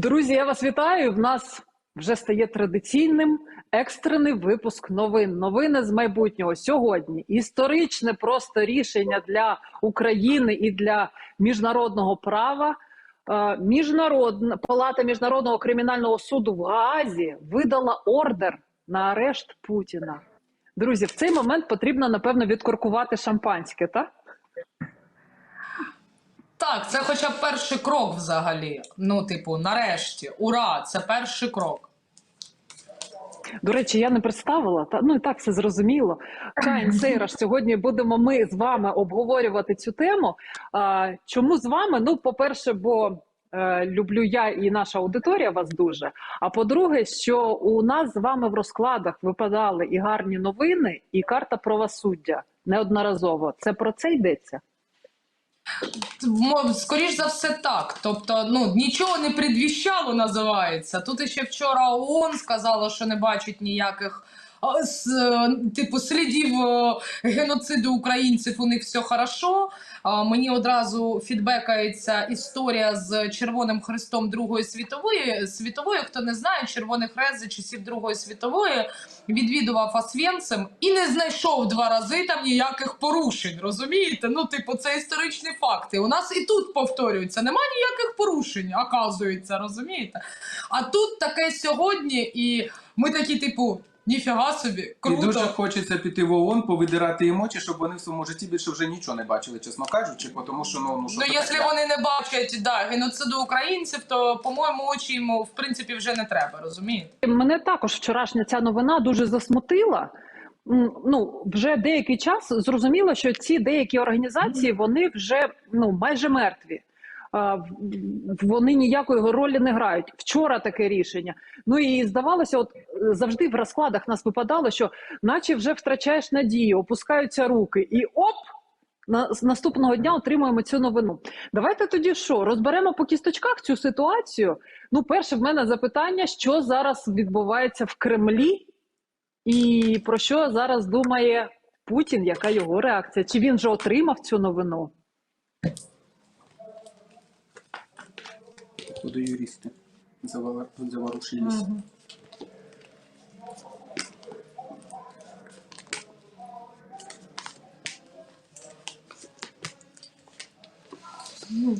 Друзі, я вас вітаю. В нас вже стає традиційним екстрений випуск новин. Новини з майбутнього сьогодні. Історичне просто рішення для України і для міжнародного права. Е, Міжнародна палата міжнародного кримінального суду в Гаазі видала ордер на арешт Путіна. Друзі, в цей момент потрібно напевно відкоркувати шампанське, так? Так, це хоча б перший крок взагалі. Ну, типу, нарешті, ура! Це перший крок. До речі, я не представила, та ну і так все зрозуміло. Кайн Сейраш, сьогодні будемо ми з вами обговорювати цю тему. А, чому з вами? Ну, по-перше, бо е, люблю я і наша аудиторія вас дуже. А по-друге, що у нас з вами в розкладах випадали і гарні новини, і карта правосуддя неодноразово. Це про це йдеться. Мо- Скоріш за все, так. Тобто, ну нічого не предвіщало, називається. Тут ще вчора ООН сказала, що не бачить ніяких. С- е, Типу слідів е, геноциду українців у них все хорошо. Мені одразу фідбекається історія з Червоним Хрестом Другої світової світової. Хто не знає, Червоний Хрест за часів Другої світової відвідував Освєнцим і не знайшов два рази там ніяких порушень. Розумієте? Ну, типу, це історичні факти. У нас і тут повторюється, немає ніяких порушень, оказується, розумієте? А тут таке сьогодні, і ми такі, типу, ніфіга собі, І дуже хочеться піти в ООН, повидирати їм очі, щоб вони в своєму житті більше вже нічого не бачили, чесно кажучи, тому що ну, ну що Ну, якщо вони не бачать да, геноциду українців, то, по-моєму, очі йому в принципі вже не треба, розумієте? Мене також вчорашня ця новина дуже засмутила. Ну, вже деякий час зрозуміло, що ці деякі організації вони вже ну майже мертві. Вони ніякої ролі не грають. Вчора таке рішення. Ну і здавалося, от е, завжди в розкладах нас випадало, що наче вже втрачаєш надію, опускаються руки, і оп! На наступного дня отримуємо цю новину. Давайте тоді що розберемо по кісточках цю ситуацію. Ну, перше, в мене запитання, що зараз відбувається в Кремлі, і про що зараз думає Путін, яка його реакція? Чи він вже отримав цю новину? Походу юристи Угу. Ну,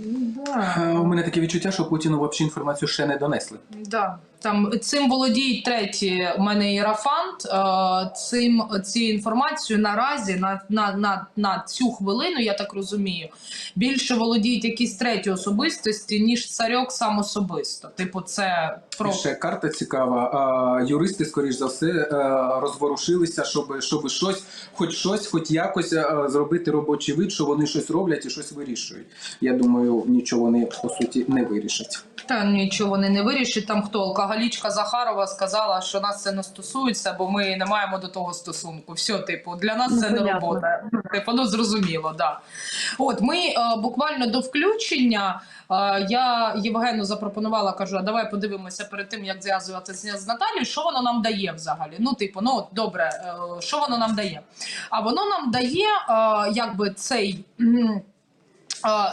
да. У мене таке відчуття, що Путіну взагалі інформацію ще не донесли. Да. Там цим володіють треті. У мене ірафант. Е, цим цією інформацією наразі на, на, на, на цю хвилину, я так розумію, більше володіють якісь треті особистості, ніж царьок сам особисто. Типу, це про ще карта цікава. А, юристи, скоріш за все, е, розворушилися, щоб, щоб щось, хоч щось, хоч якось е, зробити робочий вид, що вони щось роблять і щось вирішують. Я думаю, нічого вони по суті не вирішать. Та нічого вони не вирішить. Там хто алкоголічка Захарова сказала, що нас це не стосується, бо ми не маємо до того стосунку. Все, типу, для нас це не робота. Типу, ну зрозуміло, да. От ми е, буквально до включення. е, я Євгену запропонувала, кажу, а давай подивимося перед тим, як зв'язуватися з Наталією, що воно нам дає взагалі. Ну, типу, ну добре, е, що воно нам дає? А воно нам дає, якби цей.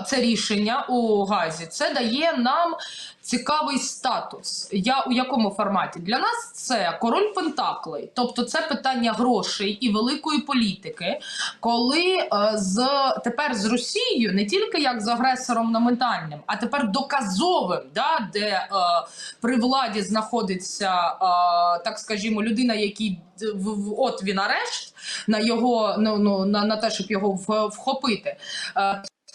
Це рішення у Газі, це дає нам цікавий статус. Я у якому форматі? Для нас це король Пентаклей, тобто це питання грошей і великої політики, коли е, з тепер з Росією не тільки як з агресором номінальним, а тепер доказовим, да, де е, при владі знаходиться, е, так скажімо, людина, який в, от він арешт на його ну, ну на, на те, щоб його вхопити.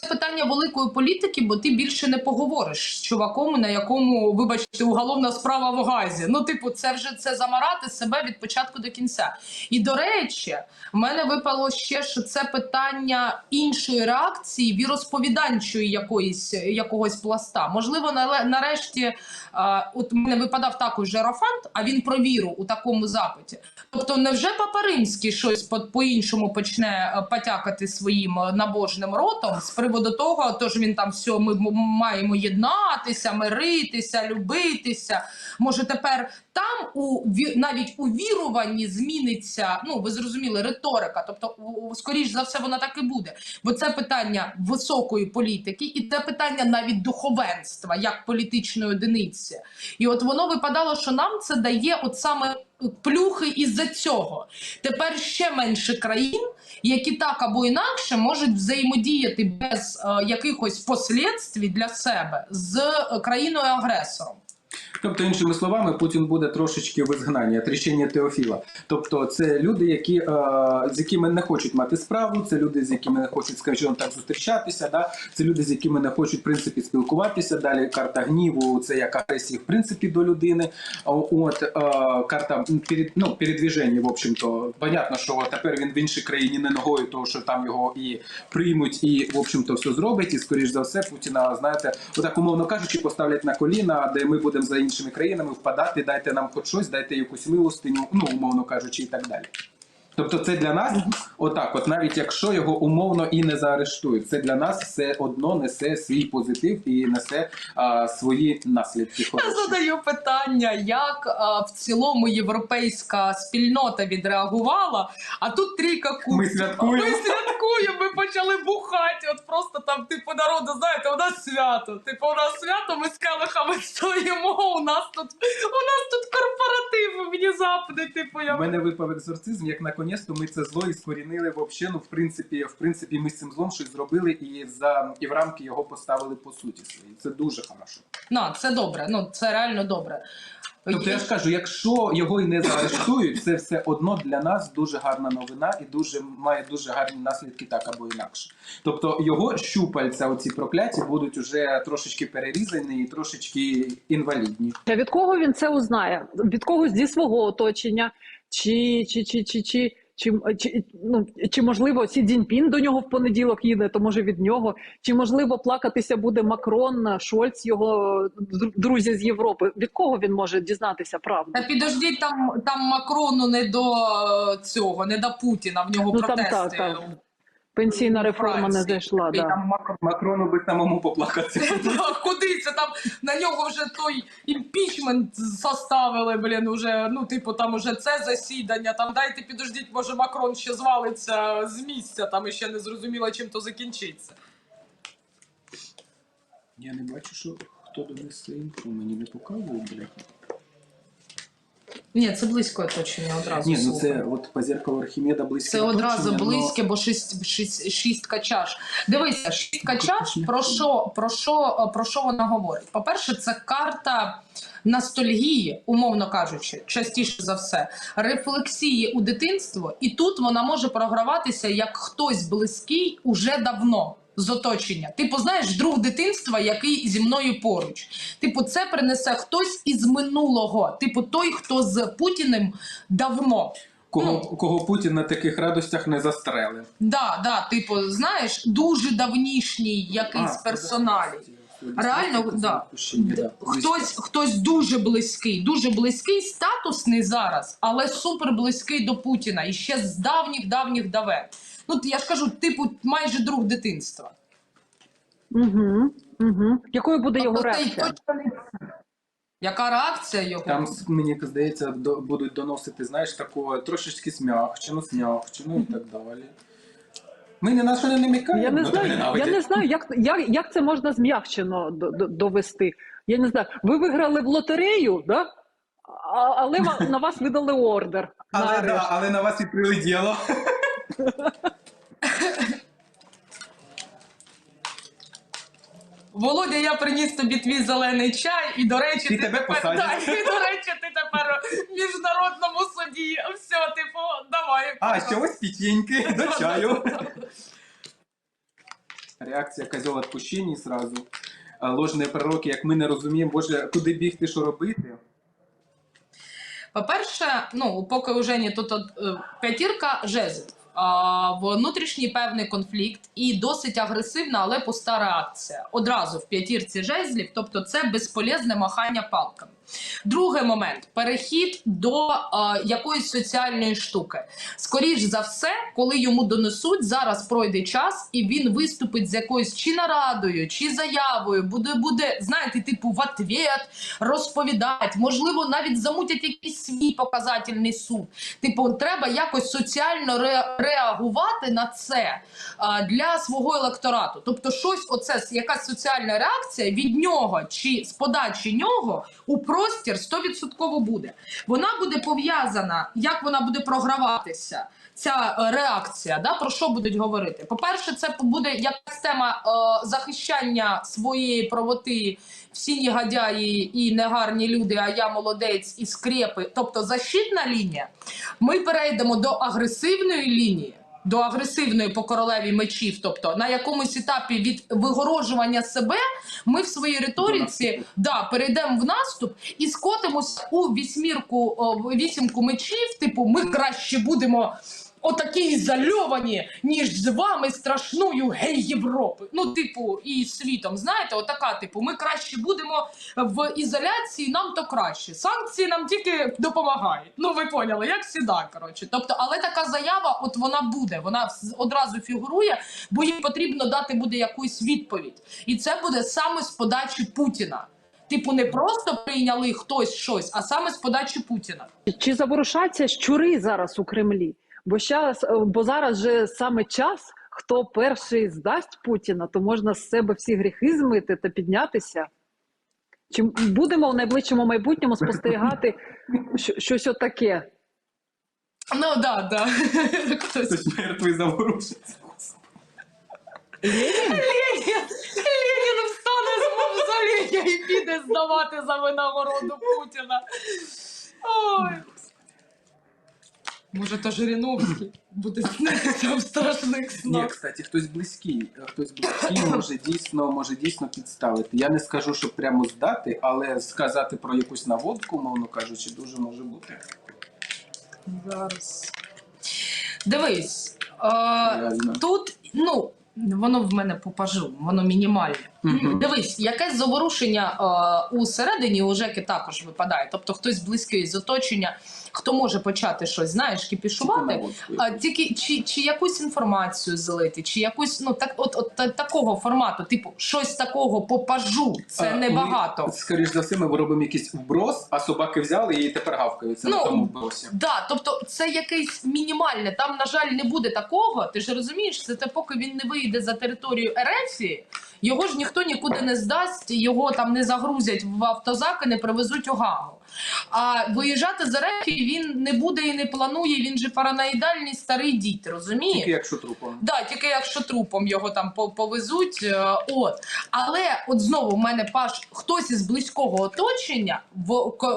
Е, питання великої політики, бо ти більше не поговориш з чуваком, на якому, вибачте, уголовна справа в газі. Ну, типу, це вже це замарати себе від початку до кінця. І до речі, в мене випало ще, що це питання іншої реакції, віросповіданчої якоїсь якогось пласта. Можливо, нарешті, а, от мене випадав також Жерафант, а він про віру у такому запиті. Тобто, невже Папа Римський щось по- по-іншому почне е, потякати своїм е, набожним ротом з приводу того, тож він там все, ми маємо єднатися, миритися, любитися. Може, тепер там у навіть у віруванні зміниться. Ну ви зрозуміли, риторика. Тобто, скоріш за все, вона так і буде. Бо це питання високої політики, і це питання навіть духовенства як політичної одиниці. І от воно випадало, що нам це дає от саме плюхи із-за цього. Тепер ще менше країн, які так або інакше можуть взаємодіяти без е, якихось послідствій для себе з е, країною агресором. Тобто, іншими словами, Путін буде трошечки в ізгнанні, отречення Теофіла. Тобто, це люди, які, е, з якими не хочуть мати справу, це люди, з якими не хочуть, скажімо так, зустрічатися. Да? Це люди, з якими не хочуть в принципі спілкуватися. Далі карта гніву, це як агресії в принципі до людини. От е, карта перед, ну, передвіження, в общем-то, понятно, що тепер він в іншій країні не ногою, тому що там його і приймуть, і в общем-то все зробить. І скоріш за все, Путіна, знаєте, отак умовно кажучи, поставлять на коліна, де ми будемо за іншими країнами впадати, дайте нам хоч щось, дайте якусь милостиню, ну умовно кажучи, і так далі. Тобто, це для нас, отак, от навіть якщо його умовно і не заарештують, це для нас все одно несе свій позитив і несе а, свої наслідки. Я задаю питання, як а, в цілому європейська спільнота відреагувала, а тут трійка кубків. Ми святкуємо. Ми святкуємо, ми почали бухати. От просто там, типу, народу, знаєте, у нас свято. Типу, у нас свято, ми з келихами стоїмо. У нас тут у нас тут корпоратив внезапний. Типу, я У мене випав екзорцизм, як наконець-то ми це зло і скорінили вообще, ну, в принципі, в принципі, ми з цим злом щось зробили і за і в рамки його поставили по суті свої. Це дуже хорошо. На, це добре. Ну це реально добре. Тобто я ж кажу, якщо його і не заарештують, це все одно для нас дуже гарна новина і дуже має дуже гарні наслідки так або інакше. Тобто його щупальця, оці прокляті, будуть уже трошечки перерізані і трошечки інвалідні. А від кого він це узнає? Від когось зі свого оточення, чи чи чи чи чи. Чи, чи, ну, чи можливо Сі Цзіньпін до нього в понеділок їде, то може від нього, чи можливо плакатися буде Макрон, Шольц, його друзі з Європи. Від кого він може дізнатися правду? Та підождіть, там, там Макрону не до е, цього, не до Путіна. В нього Ну там протести. так, так. Пенсійна реформа не зайшла. І Да. там Макрон Макрону би самому поплакатися. Куди це там на нього вже той імпічмент составили, блін, уже, ну, типу, там уже це засідання, там дайте підождіть, може Макрон ще звалиться з місця, там іще не зрозуміло, чим то закінчиться. Я не бачу, що хто донесе інфу, мені не показує, блядь. Ні, це близько оточення одразу. Ні, ну це от по зеркалу Архімеда близьке. Це одразу оточення, но- близьке, бо шість, шість, шістка чаш. Дивися, шістка чаш про що, про, що, про що вона говорить? По-перше, це карта ностальгії, умовно кажучи, частіше за все, рефлексії у дитинство, і тут вона може програватися як хтось близький уже давно. З оточення, типу, знаєш, друг дитинства, який зі мною поруч. Типу, це принесе хтось із минулого. Типу, той, хто з Путіним давно. Кого, Ну. кого Путін на таких радостях не застрелив. Да, да, типу, знаєш, дуже давнішній якийсь А, персоналій. Реально, да. да. Хтось, хтось дуже близький, дуже близький, статусний зараз, але супер близький до Путіна і ще з давніх давніх давен. Ну, я ж кажу, типу, майже друг дитинства. Угу, угу. Якою буде його Тобто цей реакція? точно не- Яка реакція його? Там, мені здається, до, будуть доносити, знаєш, такого трошечки смягчено, смягчено і так далі. Ми ні на що не намікаємо. Я не ну, знаю, то я не знаю, як, як, як це можна зм'якчено до- до- довести. Я не знаю. Ви виграли в лотерею, да? А, але на вас видали ордер. Але, да, але на вас і прилетіло. Володя, я приніс тобі твій зелений чай, і до речі, І ти тебе тепер посадять. да, і, до речі, ти тепер в міжнародному суді. Все, типу, давай. А, ще ось пітєньки до чаю. Реакція козьол відпущення сразу. А, Ложні пророки, як ми не розуміємо, боже, куди бігти, що робити. По-перше, ну поки у Жені тут от, е, п'ятірка жезлів. Внутрішній певний конфлікт і досить агресивна, але пуста реакція. Одразу в п'ятірці жезлів, тобто це безполезне махання палками. Другий момент перехід до е, якоїсь соціальної штуки. Скоріш за все, коли йому донесуть, зараз пройде час, і він виступить з якоюсь чи нарадою, чи заявою, буде, буде знаєте, типу, в ответ розповідати, можливо, навіть замутять якийсь свій показательний суд. Типу, треба якось соціально ре- реагувати на це а, для свого електорату. Тобто, щось, оце якась соціальна реакція від нього чи з подачі нього у простір 100% буде. Вона буде пов'язана, як вона буде програватися. Ця е, реакція, да, про що будуть говорити? По-перше, це буде якась тема е, захищання своєї правоти, всі негодяї і негарні люди, а я молодець і скрепи, тобто защитна лінія. Ми перейдемо до агресивної лінії, до агресивної по королеві мечів. Тобто на якомусь етапі від вигорожування себе ми в своїй риториці да, перейдемо в наступ і скотимося у вісьмірку, вісімку мечів. Типу, ми краще будемо. Отакі ізольовані, ніж з вами страшною гей Європи. Ну, типу, і світом. Знаєте, отака, типу, ми краще будемо в ізоляції, нам то краще. Санкції нам тільки допомагають. Ну, ви поняли, як сіда, коротше. Тобто, але така заява, от вона буде, вона одразу фігурує, бо їй потрібно дати буде якусь відповідь. І це буде саме з подачі Путіна. Типу, не просто прийняли хтось щось, а саме з подачі Путіна. Чи заворушаться щури зараз у Кремлі? Бо щас, е, бо зараз же саме час, хто перший здасть Путіна, то можна з себе всі гріхи змити та піднятися. Чи будемо в найближчому майбутньому спостерігати щось отаке? Ну да, да. Хтось. Мертвий заворушиться. Ленін, Ленін встане з мавзолея і піде здавати за винагороду Путіна. Ой. Може, то Жириновський буде снитися в страшних Ні, снах. кстати, хтось близький. Хтось близький може дійсно, може дійсно підставити. Я не скажу, щоб прямо здати, але сказати про якусь наводку, мовно кажучи, дуже може бути. Зараз. Дивись. Е, Реально. тут, ну, воно в мене попажу, воно мінімальне. Мгм. Дивись, якесь заворушення е, у середині у Жеки також випадає. Тобто хтось близький з оточення, хто може почати щось, знаєш, кіпішувати. А, тільки чи, чи якусь інформацію злити, чи якусь ну так, от, от та- такого формату, типу, щось такого попажу. Це А, небагато. Ми, скоріш за все, ми робимо якийсь вброс, а собаки взяли і тепер гавкаються Ну, на тому вбросі. Да, тобто це якесь мінімальне. Там, на жаль, не буде такого. Ти ж розумієш, це те, поки він не вийде за територію Ерефії, його ж ніхто нікуди не здасть, його там не загрузять в автозак і не привезуть у Гагу. А виїжджати з Ерефії він не буде і не планує. Він же параноїдальний старий дід, розумієш? Тільки якщо трупом. Да, тільки якщо трупом його там по- повезуть. е, От. Але от знову в мене паш хтось із близького оточення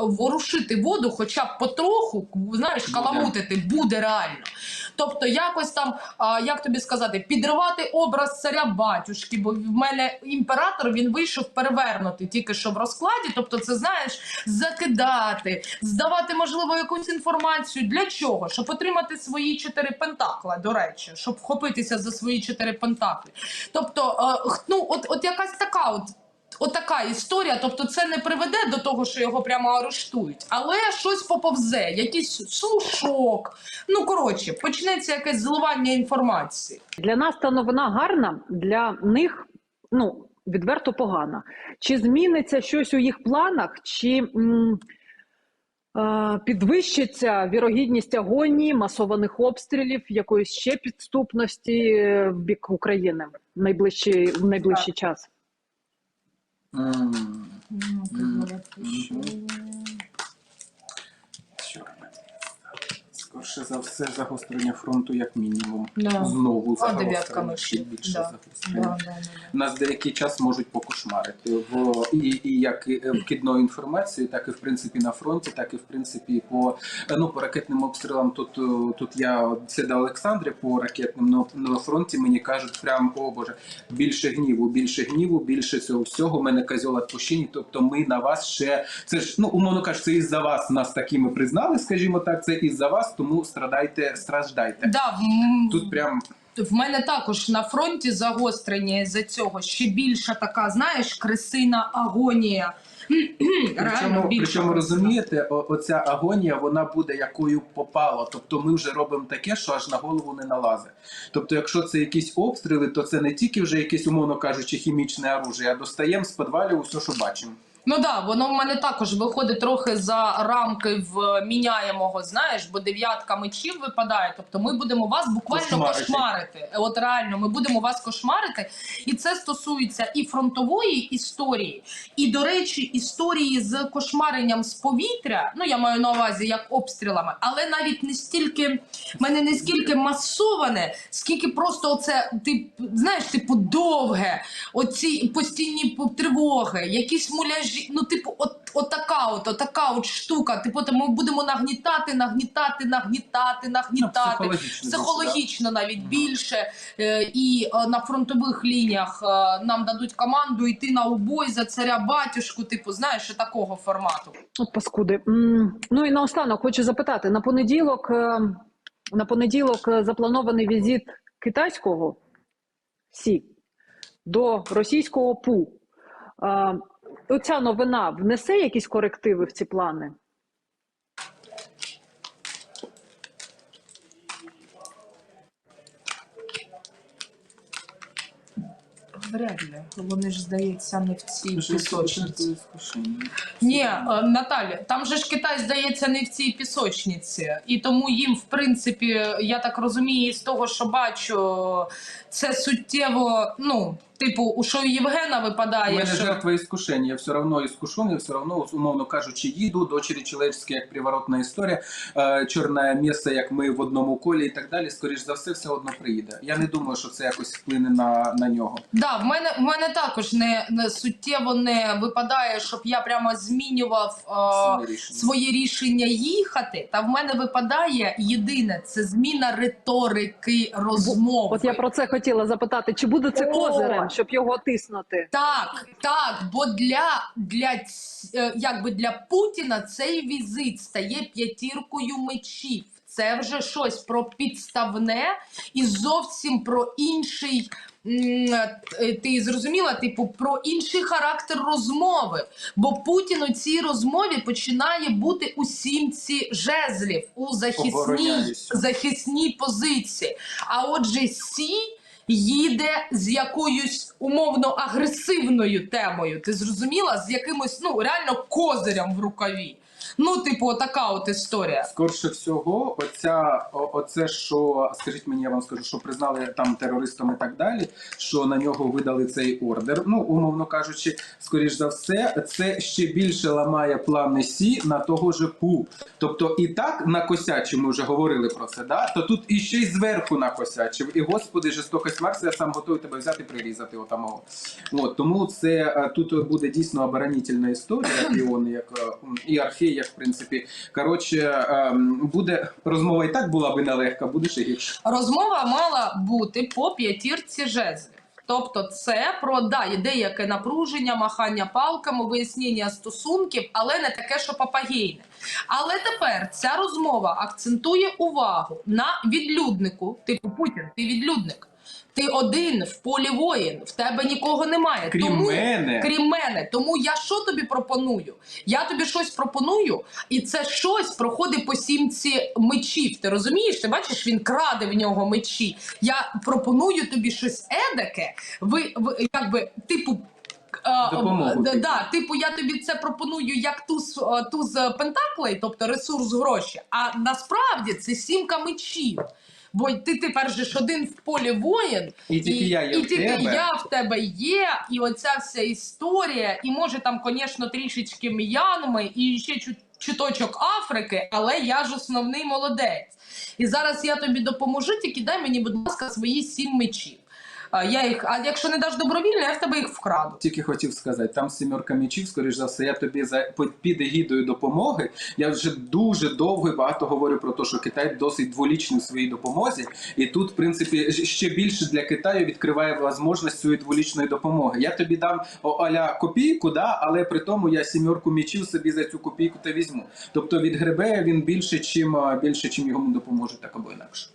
ворушити воду, хоча б потроху, знаєш, каламутити буде реально. Тобто, якось там, а, як тобі сказати, підривати образ царя батюшки, бо в мене імператор він вийшов перевернутий тільки що в розкладі. Тобто, це знаєш, закидати, здавати, можливо, якусь інформацію. Для чого? Щоб отримати свої чотири пентакла, до речі, щоб вхопитися за свої чотири пентакли. Тобто, х- ну, от, от якась така от. Отака історія, тобто це не приведе до того, що його прямо арештують, але щось поповзе, якийсь слушок. Ну коротше, почнеться якесь зливання інформації. Для нас та новина гарна, для них ну відверто погана. Чи зміниться щось у їх планах, чи м, е, підвищиться вірогідність агонії, масованих обстрілів, якоїсь ще підступності в бік України в найближчий, в найближчий час? М, Чорт. Скорше за все, загострення фронту, як мінімум. Да. Знову А, загострення, ще більше Да. загострення. Нас деякий час можуть покошмарити в і, і як і вкидною інформацією, так і в принципі на фронті, так і в принципі по ну по ракетним обстрілам. Тут е, тут я це до Олександри по ракетним на фронті. Мені кажуть, прям о боже, більше гніву, більше гніву, більше цього всього. Мене козьол відпущені. Тобто, ми на вас ще це ж ну умовно кажучи, це із за вас нас такими признали, скажімо так. Це із за вас, тому страдайте, страждайте. Да, в, Тут прям в мене також на фронті загострення з-за цього ще більша така, знаєш, крисина агонія. Причому, причому розумієте, о- оця агонія вона буде якою попало. Тобто ми вже робимо таке, що аж на голову не налазить. Тобто, якщо це якісь обстріли, то це не тільки вже якесь, умовно кажучи, хімічне оружие, а достаємо з підвалів усе, що бачимо. Ну да, воно в мене також виходить трохи за рамки в міняємого, знаєш, бо дев'ятка мечів випадає. Тобто ми будемо вас буквально Кошмарити. кошмарити. От реально, ми будемо вас кошмарити. І це стосується і фронтової історії, і, до речі, історії з кошмаренням з повітря. Ну я маю на увазі як обстрілами, але навіть не стільки мене не скільки масоване, скільки просто оце ти знаєш, типу, довге, оці постійні тривоги, якісь муляжі. Ну, типу, от, от така от, от така от штука. Типу, то ми будемо нагнітати, нагнітати, нагнітати, Ну, нагнітати. психологічно. більше, да. Психологічно навіть Мгм. більше е, і е, на фронтових лініях е, нам дадуть команду йти на убой за царя батюшку, типу, знаєш, такого формату. От паскуди. Ну і наостанок хочу запитати: на понеділок, е, на понеділок запланований візит китайського Сі до російського ПУ. Оця новина внесе якісь корективи в ці плани? Вряд ли. Вони ж здається не в цій пісочниці. Ні, е, Наталя, там же ж Китай здається не в цій пісочниці, і тому їм, в принципі, я так розумію, з того, що бачу, це суттєво, ну, типу, у що у Євгена У випадає, мене що жертва іскушення, я все одно іскушен, я все одно, умовно кажучи, їду, дочері чоловічські, як приворотна історія, е, чорне місце, як ми в одному колі і так далі, скоріш за все, все одно приїде. Я не думаю, що це якось вплине на, на нього. да, в мене в мене також не, не суттєво не випадає, щоб я прямо змінював. е, Своє рішення. своє рішення їхати, та в мене випадає єдине це зміна риторики розмови. От я про це хотіла запитати: чи буде це О! Щоб його тиснути? Так, так, бо для, для е, якби для Путіна цей візит стає п'ятіркою мечів. Це вже щось про підставне і зовсім про інший. е, Ти зрозуміла, типу, про інший характер розмови. Бо Путін у цій розмові починає бути у сімці жезлів у захисній, захисній позиції. А отже, сі їде з якоюсь умовно агресивною темою. Ти зрозуміла? З якимось ну реально козирям в рукаві. Ну, типу, така от історія. Скорше всього, оця, о- оце, що скажіть мені, я вам скажу, що признали там терористом і так далі, що на нього видали цей ордер. Ну, умовно кажучи, скоріш за все, це ще більше ламає плани Сі на того же ПУ. Тобто і так накосячив, ми вже говорили про це, да? то тут і ще й зверху накосячив. І господи, жорстокость Марса, я сам готовий тебе взяти прирізати отамого. От, тому це е, тут буде дійсно оборонительна історія, і он як е, і архей, як в принципі. Коротше, ем, буде розмова і так була би нелегка, буде ще гірше. Розмова мала бути по п'ятірці жезлів. Тобто, це про да, деяке напруження, махання палками, вияснення стосунків, але не таке, що папагейне. Але тепер ця розмова акцентує увагу на відлюднику. Типу Путін, ти відлюдник. Ти один в полі воїн, в тебе нікого немає. Крім Тому мене, крім мене. Тому я що тобі пропоную? Я тобі щось пропоную, і це щось проходить по сімці мечів. Ти розумієш? Ти бачиш, він краде в нього мечі. Я пропоную тобі щось едаке. Ви, ви якби типу. е, Допомогу, да, типу. да, типу, я тобі це пропоную як туз, е, туз пентаклей, тобто ресурс гроші. А насправді це сімка мечів. Бо ти тепер же ж один в полі воїн, і тільки і, я є і в тільки тебе. я в тебе є, і оця вся історія, і може там, звісно, трішечки М'янми, і ще чуть. чуточок Африки, але я ж основний молодець. І зараз я тобі допоможу, тільки дай мені, будь ласка, свої сім мечів. Я їх, а якщо не даш добровільно, я в тебе їх вкраду. Тільки хотів сказати, там сімерка мечів, скоріш за все, я тобі за під егідою допомоги. Я вже дуже довго і багато говорю про те, що Китай досить дволічний у своїй допомозі, і тут, в принципі, ще більше для Китаю відкриває можливість цієї дволічної допомоги. Я тобі дам аля копійку, да, але при тому я сімерку мечів собі за цю копійку та візьму. Тобто від гребея він більше, чим більше, чим йому допоможе, так або інакше.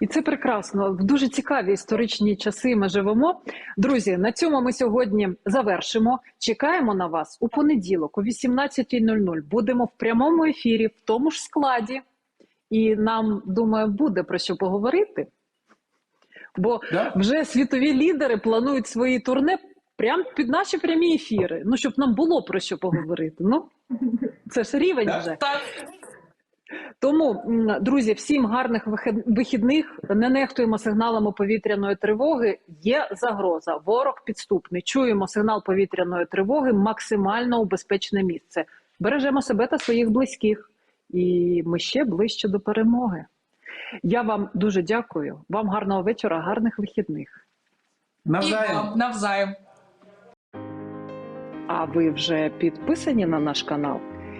І це прекрасно. В дуже цікаві історичні часи ми живемо. Друзі, на цьому ми сьогодні завершимо. Чекаємо на вас у понеділок о 18.00. Будемо в прямому ефірі, в тому ж складі. І нам, думаю, буде про що поговорити. Бо Да? вже світові лідери планують свої турне прямо під наші прямі ефіри. Ну, щоб нам було про що поговорити. Ну, це ж рівень Так. вже. Тому, друзі, всім гарних вихідних. Не нехтуємо сигналами повітряної тривоги. Є загроза. Ворог підступний. Чуємо сигнал повітряної тривоги максимально у безпечне місце. Бережемо себе та своїх близьких. І ми ще ближче до перемоги. Я вам дуже дякую. Вам гарного вечора, гарних вихідних. Навзаєм. навзаєм. А ви вже підписані на наш канал?